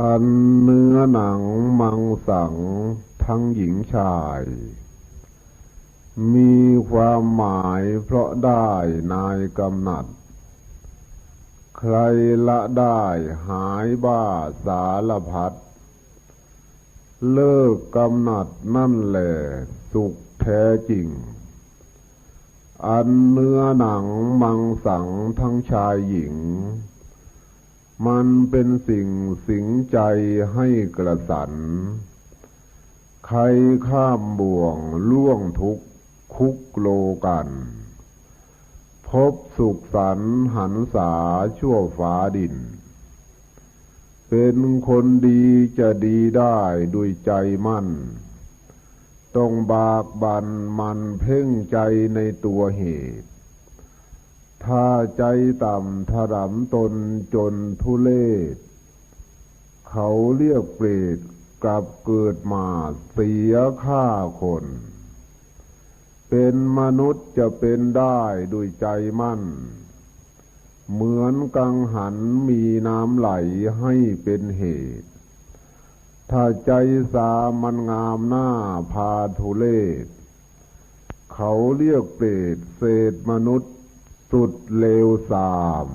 อันเนื้อหนังมังสังทั้งหญิงชาย มีความหมายเพราะได้นายกำหนัด ใครละได้หายบ้าสารพัด เลิกกำหนัดนั่นแหละสุขแท้จริง อันเนื้อหนังมังสังทั้งชายหญิง มันเป็นสิ่งสิงใจให้กระสัน ใครข้ามบ่วงล่วงทุกข์คุกโลกัน พบสุขสันหันษาชั่วฟ้าดิน เป็นคนดีจะดีได้ด้วยใจมั่น ต้องบากบันมันเพ่งใจในตัวเหตุ ใจต่ำถรำตนจนทุเลศ เขาเรียกเปรตกลับเกิดมาเสียฆ่าคน เป็นมนุษย์จะเป็นได้ด้วยใจมั่น เหมือนกังหันมีน้ำไหลให้เป็นเหตุ ถ้าใจสามันงามหน้าพาทุเลศ เขาเรียกเปรตเศษมนุษย์ สุดเลวสาม